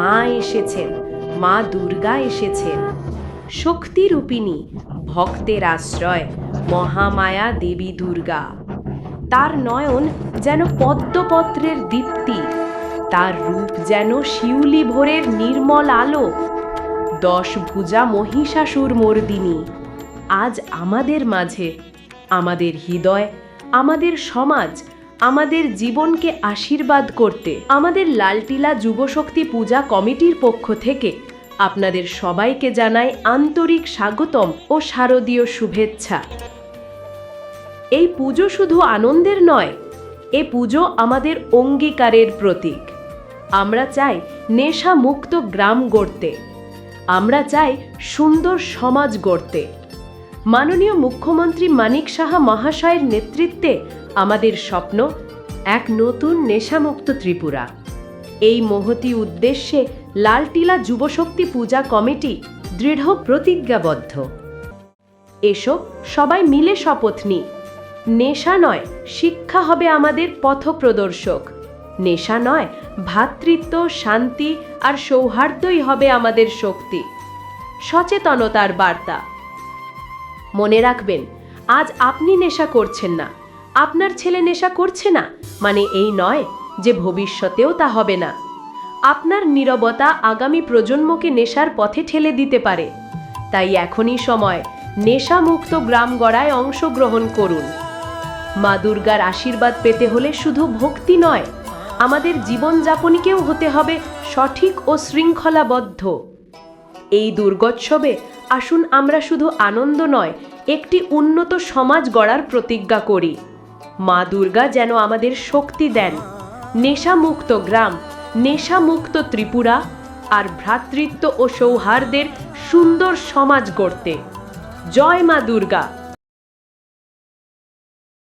মা এসেছেন, মা দুর্গা এসেছেন। শক্তিরূপিণী, ভক্তের আশ্রয়, মহামায়া দেবী দুর্গা। তার নয়ন যেন পদ্মপত্রের দীপ্তি, তার রূপ যেন শিউলি ভোরের নির্মল আলো। দশ ভুজা মহিষাসুর মর্দিনী, আজ আমাদের মাঝে, আমাদের হৃদয়, আমাদের সমাজ আমাদের জীবনকে আশীর্বাদ করতে, আমাদের লালটিলা যুবশক্তি পূজা কমিটির পক্ষ থেকে আপনাদের সবাইকে জানাই আন্তরিক স্বাগতম ও শারদীয় শুভেচ্ছা। এই পুজো শুধু আনন্দের নয়, এ পুজো আমাদের অঙ্গীকারের প্রতীক। আমরা চাই নেশা মুক্ত গ্রাম গড়তে, আমরা চাই সুন্দর সমাজ গড়তে। মাননীয় মুখ্যমন্ত্রী মানিক সাহা মহাশয়ের নেতৃত্বে আমাদের স্বপ্ন, এক নতুন নেশামুক্ত ত্রিপুরা। এই মহতি উদ্দেশ্যে লালটিলা যুবশক্তি পূজা কমিটি দৃঢ় প্রতিজ্ঞাবদ্ধ। এসো, সবাই মিলে শপথ নিই। নেশা নয়, শিক্ষা হবে আমাদের পথপ্রদর্শক। নেশা নয় ভ্রাতৃত্ব শান্তি আর সৌহার্দ্যই হবে আমাদের শক্তি। সচেতনতার বার্তা। মনে রাখবেন, আজ আপনি নেশা করছেন না। আপনার ছেলে নেশা করছে না মানে এই নয় যে ভবিষ্যতেও তা হবে না। আপনার নীরবতা আগামী প্রজন্মকে নেশার পথে ঠেলে দিতে পারে। তাই এখনই সময় নেশামুক্ত গ্রাম গড়ায় অংশগ্রহণ করুন। মা দুর্গার আশীর্বাদ পেতে হলে শুধু ভক্তি নয়, আমাদের জীবনযাপনকেও হতে হবে সঠিক ও শৃঙ্খলাবদ্ধ। এই দুর্গোৎসবে আসুন আমরা শুধু আনন্দ নয়, একটি উন্নত সমাজ গড়ার প্রতিজ্ঞা করি। মা দুর্গা যেন আমাদের শক্তি দেন। নেশামুক্ত গ্রাম, নেশামুক্ত ত্রিপুরা আর ভ্রাতৃত্ব ও সৌহার্দের সুন্দর সমাজ গড়তে। জয় মা দুর্গা।